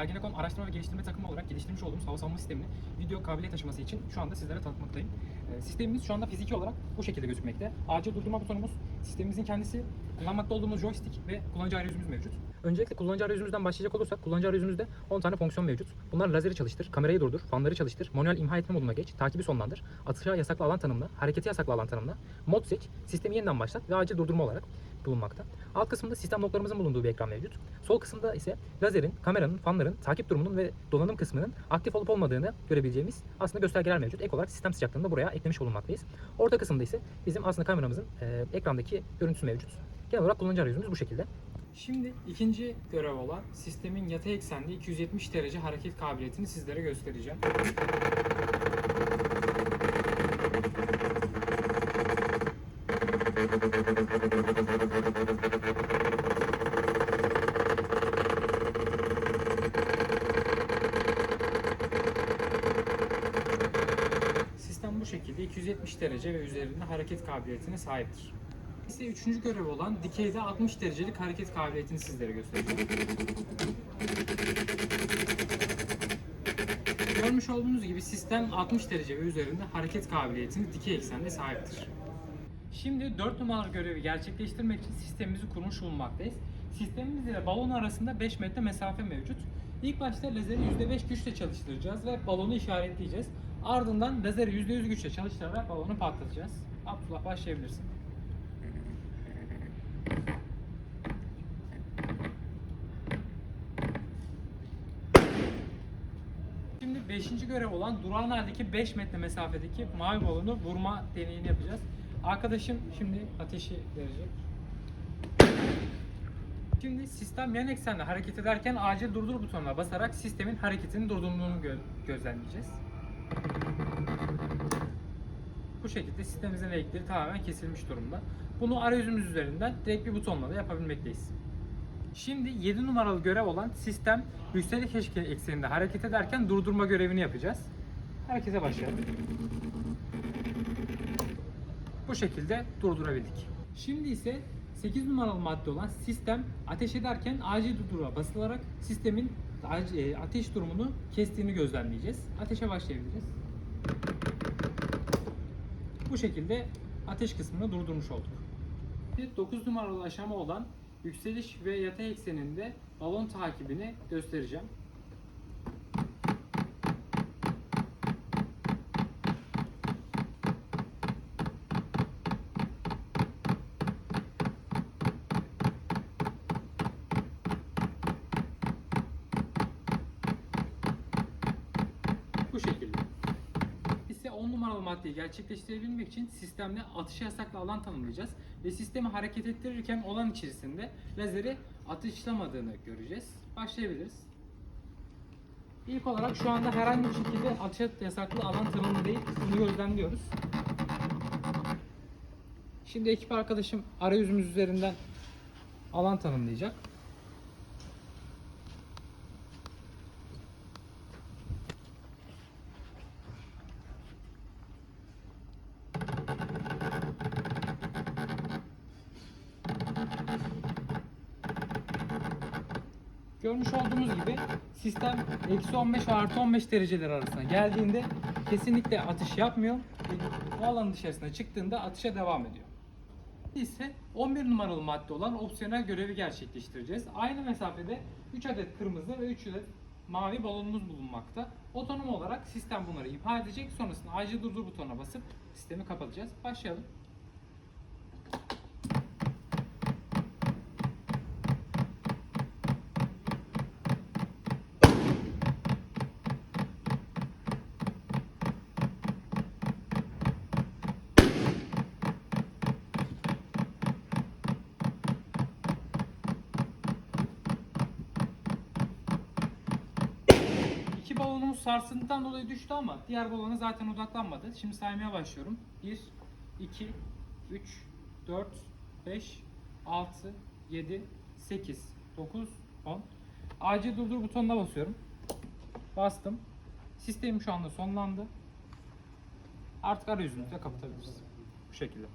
Ergenekon Araştırma ve Geliştirme Takımı olarak geliştirmiş olduğumuz hava savunma sistemini video kabiliyet taşıması için şu anda sizlere tanıtmaktayım. Ee, sistemimiz şu anda fiziki olarak bu şekilde gözükmekte. Acil durdurma butonumuz, sistemimizin kendisi, kullanmakta olduğumuz joystick ve kullanıcı arayüzümüz mevcut. Öncelikle kullanıcı arayüzümüzden başlayacak olursak kullanıcı arayüzümüzde 10 tane fonksiyon mevcut. Bunlar lazeri çalıştır, kamerayı durdur, fanları çalıştır, manuel imha etme moduna geç, takibi sonlandır, atışa yasaklı alan tanımla, hareketi yasaklı alan tanımla, mod seç, sistemi yeniden başlat ve acil durdurma olarak bulunmakta. Alt kısımda sistem noktalarımızın bulunduğu bir ekran mevcut. Sol kısımda ise lazerin, kameranın, fanların, takip durumunun ve donanım kısmının aktif olup olmadığını görebileceğimiz aslında göstergeler mevcut. Ek olarak sistem sıcaklığını da buraya eklemiş bulunmaktayız. Orta kısımda ise bizim aslında kameramızın e, ekrandaki görüntüsü mevcut. Genel olarak kullanıcı arayüzümüz bu şekilde. Şimdi ikinci görev olan sistemin yatay eksenli 270 derece hareket kabiliyetini sizlere göstereceğim. Sistem bu şekilde 270 derece ve üzerinde hareket kabiliyetine sahiptir. İse üçüncü görev olan dikeyde 60 derecelik hareket kabiliyetini sizlere göstereceğim. Görmüş olduğunuz gibi sistem 60 derece ve üzerinde hareket kabiliyetini dikey eksende sahiptir. Şimdi 4 numaralı görevi gerçekleştirmek için sistemimizi kurmuş bulunmaktayız. Sistemimiz ile balon arasında 5 metre mesafe mevcut. İlk başta lazeri %5 güçle çalıştıracağız ve balonu işaretleyeceğiz. Ardından lazeri %100 güçle çalıştırarak balonu patlatacağız. Abdullah başlayabilirsin. Şimdi 5. görev olan durağan haldeki 5 metre mesafedeki mavi balonu vurma deneyini yapacağız. Arkadaşım şimdi ateşi verecek. Şimdi sistem yan eksenle hareket ederken acil durdur butonuna basarak sistemin hareketinin durdurduğunu gö- gözlemleyeceğiz. Bu şekilde sistemimizin elektriği tamamen kesilmiş durumda. Bunu arayüzümüz üzerinden direkt bir butonla da yapabilmekteyiz. Şimdi 7 numaralı görev olan sistem yükseliş ekseninde hareket ederken durdurma görevini yapacağız. Harekete başlayalım. Bu şekilde durdurabildik. Şimdi ise 8 numaralı madde olan sistem ateş ederken acil durdurma basılarak sistemin e, ateş durumunu kestiğini gözlemleyeceğiz. Ateşe başlayabiliriz. Bu şekilde ateş kısmını durdurmuş olduk. Bir 9 numaralı aşama olan yükseliş ve yatay ekseninde balon takibini göstereceğim. Bu şekilde. ise 10 numaralı maddeyi gerçekleştirebilmek için sistemde atışa yasaklı alan tanımlayacağız ve sistemi hareket ettirirken olan içerisinde lazeri atışlamadığını göreceğiz. Başlayabiliriz. İlk olarak şu anda herhangi bir şekilde atışa yasaklı alan tanımlı değil. Bunu gözlemliyoruz. Şimdi ekip arkadaşım arayüzümüz üzerinden alan tanımlayacak. Görmüş olduğunuz gibi sistem eksi 15 ve artı 15 dereceler arasında geldiğinde kesinlikle atış yapmıyor. Bu alanın dışarısına çıktığında atışa devam ediyor. ise 11 numaralı madde olan opsiyonel görevi gerçekleştireceğiz. Aynı mesafede 3 adet kırmızı ve 3 adet mavi balonumuz bulunmakta. Otonom olarak sistem bunları imha edecek. Sonrasında acil durdur butonuna basıp sistemi kapatacağız. Başlayalım. İki balonumuz sarsıntıdan dolayı düştü ama diğer balona zaten odaklanmadı. Şimdi saymaya başlıyorum. 1, 2, 3, 4, 5, 6, 7, 8, 9, 10. Acil durdur butonuna basıyorum. Bastım. Sistemim şu anda sonlandı. Artık arayüzümüzü de kapatabiliriz. Bu şekilde.